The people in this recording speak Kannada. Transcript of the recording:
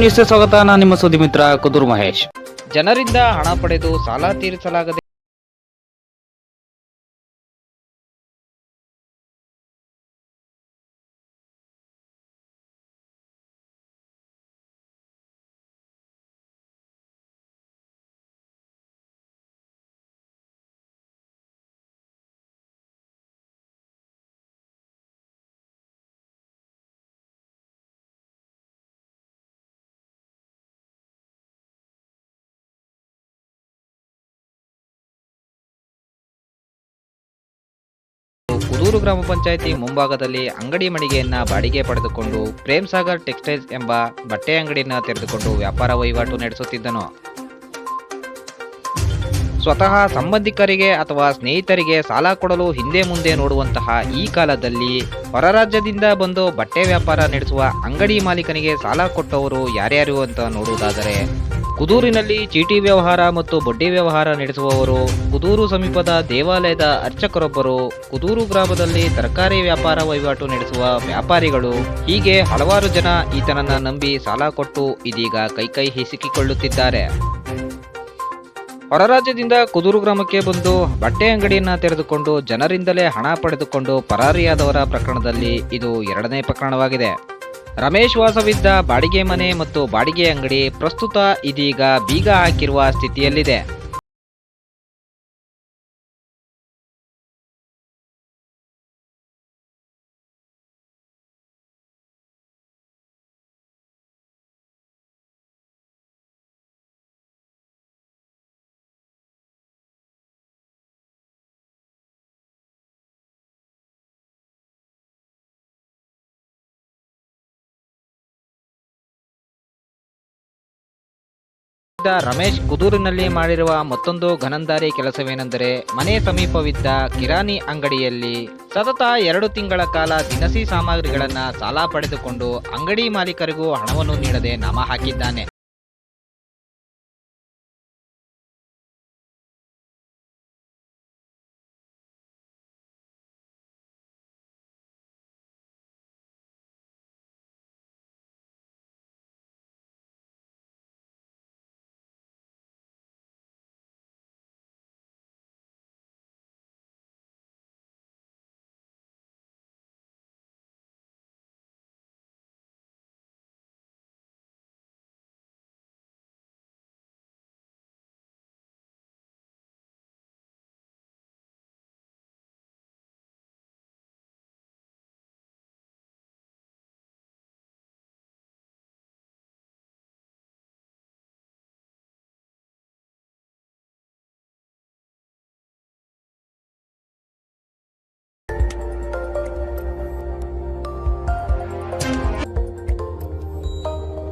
ನ್ಯೂಸ್ಗೆ ಸ್ವಾಗತ. ನಾನು ನಿಮ್ಮ ಸುದ್ದಿ ಮಿತ್ರ ಕುದುರ್ ಮಹೇಶ್. ಜನರಿಂದ ಹಣ ಪಡೆದು ಸಾಲ ತೀರಿಸಲಾಗದೆ ಕುದೂರು ಗ್ರಾಮ ಪಂಚಾಯಿತಿ ಮುಂಭಾಗದಲ್ಲಿ ಅಂಗಡಿ ಮಳಿಗೆಯನ್ನ ಬಾಡಿಗೆ ಪಡೆದುಕೊಂಡು ಪ್ರೇಮ್ ಸಾಗರ್ ಟೆಕ್ಸ್ಟೈಲ್ಸ್ ಎಂಬ ಬಟ್ಟೆ ಅಂಗಡಿಯನ್ನು ತೆರೆದುಕೊಂಡು ವ್ಯಾಪಾರ ವಹಿವಾಟು ನಡೆಸುತ್ತಿದ್ದನು. ಸ್ವತಃ ಸಂಬಂಧಿಕರಿಗೆ ಅಥವಾ ಸ್ನೇಹಿತರಿಗೆ ಸಾಲ ಕೊಡಲು ಹಿಂದೆ ಮುಂದೆ ನೋಡುವಂತಹ ಈ ಕಾಲದಲ್ಲಿ ಹೊರರಾಜ್ಯದಿಂದ ಬಂದು ಬಟ್ಟೆ ವ್ಯಾಪಾರ ನಡೆಸುವ ಅಂಗಡಿ ಮಾಲೀಕನಿಗೆ ಸಾಲ ಕೊಟ್ಟವರು ಯಾರ್ಯಾರು ಅಂತ ನೋಡುವುದಾದರೆ ಕುದೂರಿನಲ್ಲಿ ಚೀಟಿ ವ್ಯವಹಾರ ಮತ್ತು ಬಡ್ಡಿ ವ್ಯವಹಾರ ನಡೆಸುವವರು, ಕುದೂರು ಸಮೀಪದ ದೇವಾಲಯದ ಅರ್ಚಕರೊಬ್ಬರು, ಕುದೂರು ಗ್ರಾಮದಲ್ಲಿ ತರಕಾರಿ ವ್ಯಾಪಾರ ವಹಿವಾಟು ನಡೆಸುವ ವ್ಯಾಪಾರಿಗಳು, ಹೀಗೆ ಹಲವಾರು ಜನ ಈತನನ್ನ ನಂಬಿ ಸಾಲ ಕೊಟ್ಟು ಇದೀಗ ಕೈಕೈ ಹಿಸುಕಿಕೊಳ್ಳುತ್ತಿದ್ದಾರೆ. ಹೊರರಾಜ್ಯದಿಂದ ಕುದೂರು ಗ್ರಾಮಕ್ಕೆ ಬಂದು ಬಟ್ಟೆ ಅಂಗಡಿಯನ್ನ ತೆರೆದುಕೊಂಡು ಜನರಿಂದಲೇ ಹಣ ಪಡೆದುಕೊಂಡು ಪರಾರಿಯಾದವರ ಪ್ರಕರಣದಲ್ಲಿ ಇದು ಎರಡನೇ ಪ್ರಕರಣವಾಗಿದೆ. ರಮೇಶ್ ವಾಸವಿದ್ದ ಬಾಡಿಗೆ ಮನೆ ಮತ್ತು ಬಾಡಿಗೆ ಅಂಗಡಿ ಪ್ರಸ್ತುತ ಇದೀಗ ಬೀಗ ಹಾಕಿರುವ ಸ್ಥಿತಿಯಲ್ಲಿದೆ. ರಮೇಶ್ ಕುದೂರಿನಲ್ಲಿ ಮಾಡಿರುವ ಮತ್ತೊಂದು ಘನಂದಾರಿ ಕೆಲಸವೇನೆಂದರೆ ಮನೆ ಸಮೀಪವಿದ್ದ ಕಿರಾಣಿ ಅಂಗಡಿಯಲ್ಲಿ ಸತತ ಎರಡು ತಿಂಗಳ ಕಾಲ ದಿನಸಿ ಸಾಮಗ್ರಿಗಳನ್ನ ಸಾಲ ಪಡೆದುಕೊಂಡು ಅಂಗಡಿ ಮಾಲೀಕರಿಗೂ ಹಣವನ್ನು ನೀಡದೆ ನಾಮ ಹಾಕಿದ್ದಾನೆ.